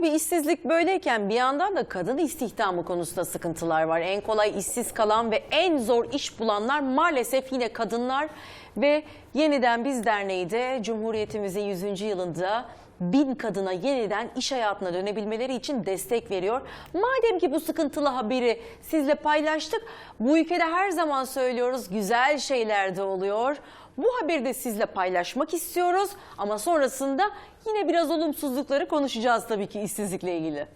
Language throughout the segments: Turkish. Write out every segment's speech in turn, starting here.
Tabii işsizlik böyleyken bir yandan da kadın istihdamı konusunda sıkıntılar var. En kolay işsiz kalan ve en zor iş bulanlar maalesef yine kadınlar ve Yeniden Biz Derneği de Cumhuriyetimizin 100. yılında bin kadına yeniden iş hayatına dönebilmeleri için destek veriyor. Madem ki bu sıkıntılı haberi sizle paylaştık, bu ülkede her zaman söylüyoruz güzel şeyler de oluyor. Bu haberi de sizle paylaşmak istiyoruz ama sonrasında yine biraz olumsuzlukları konuşacağız tabii ki işsizlikle ilgili.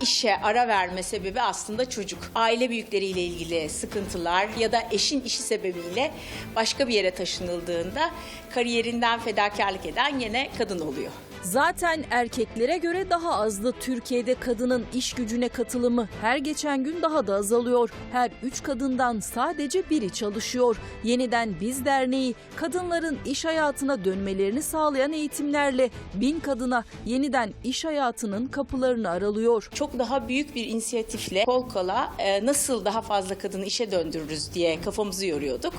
İşe ara verme sebebi aslında çocuk. Aile büyükleriyle ilgili sıkıntılar ya da eşin işi sebebiyle başka bir yere taşınıldığında kariyerinden fedakarlık eden yine kadın oluyor. Zaten erkeklere göre daha azdı Türkiye'de kadının iş gücüne katılımı. Her geçen gün daha da azalıyor. Her üç kadından sadece biri çalışıyor. Yeniden Biz Derneği kadınların iş hayatına dönmelerini sağlayan eğitimlerle bin kadına yeniden iş hayatının kapılarını aralıyor. Çok daha büyük bir inisiyatifle kol kola e, nasıl daha fazla kadını işe döndürürüz diye kafamızı yoruyorduk.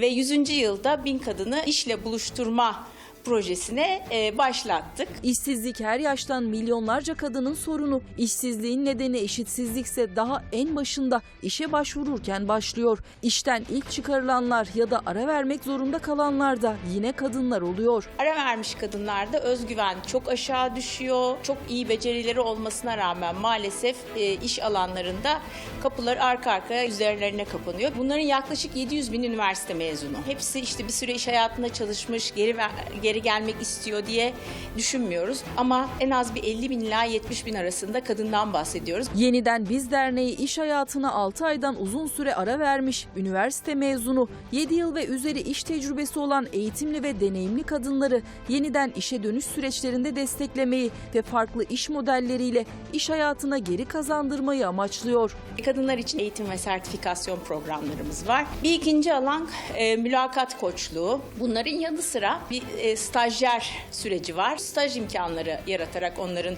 Ve 100. yılda bin kadını işle buluşturma projesine e, başlattık. İşsizlik her yaştan milyonlarca kadının sorunu. İşsizliğin nedeni eşitsizlikse daha en başında işe başvururken başlıyor. İşten ilk çıkarılanlar ya da ara vermek zorunda kalanlar da yine kadınlar oluyor. Ara vermiş kadınlarda özgüven çok aşağı düşüyor. Çok iyi becerileri olmasına rağmen maalesef e, iş alanlarında kapılar arka arkaya üzerlerine kapanıyor. Bunların yaklaşık 700 bin üniversite mezunu. Hepsi işte bir süre iş hayatında çalışmış, geri ver- geri gelmek istiyor diye düşünmüyoruz. Ama en az bir 50 bin ila 70 bin arasında kadından bahsediyoruz. Yeniden Biz Derneği iş hayatına 6 aydan uzun süre ara vermiş, üniversite mezunu, 7 yıl ve üzeri iş tecrübesi olan eğitimli ve deneyimli kadınları yeniden işe dönüş süreçlerinde desteklemeyi ve farklı iş modelleriyle iş hayatına geri kazandırmayı amaçlıyor. Kadınlar için eğitim ve sertifikasyon programlarımız var. Bir ikinci alan e, mülakat koçluğu. Bunların yanı sıra bir e, stajyer süreci var. Staj imkanları yaratarak onların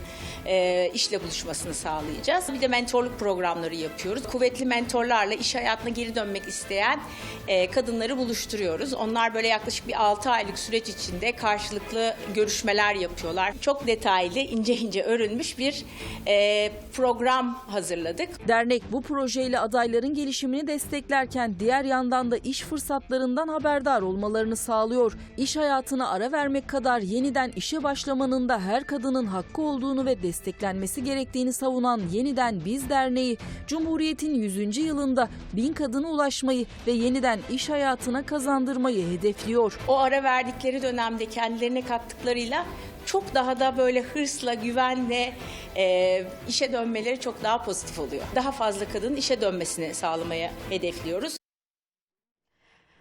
e, işle buluşmasını sağlayacağız. Bir de mentorluk programları yapıyoruz. Kuvvetli mentorlarla iş hayatına geri dönmek isteyen e, kadınları buluşturuyoruz. Onlar böyle yaklaşık bir 6 aylık süreç içinde karşılıklı görüşmeler yapıyorlar. Çok detaylı, ince ince örülmüş bir e, program hazırladık. Dernek bu projeyle adayların gelişimini desteklerken diğer yandan da iş fırsatlarından haberdar olmalarını sağlıyor. İş hayatına vermek kadar yeniden işe başlamanın da her kadının hakkı olduğunu ve desteklenmesi gerektiğini savunan Yeniden Biz Derneği, Cumhuriyet'in 100. yılında bin kadına ulaşmayı ve yeniden iş hayatına kazandırmayı hedefliyor. o ara verdikleri dönemde kendilerine kattıklarıyla çok daha da böyle hırsla, güvenle e, işe dönmeleri çok daha pozitif oluyor. Daha fazla kadının işe dönmesini sağlamaya hedefliyoruz.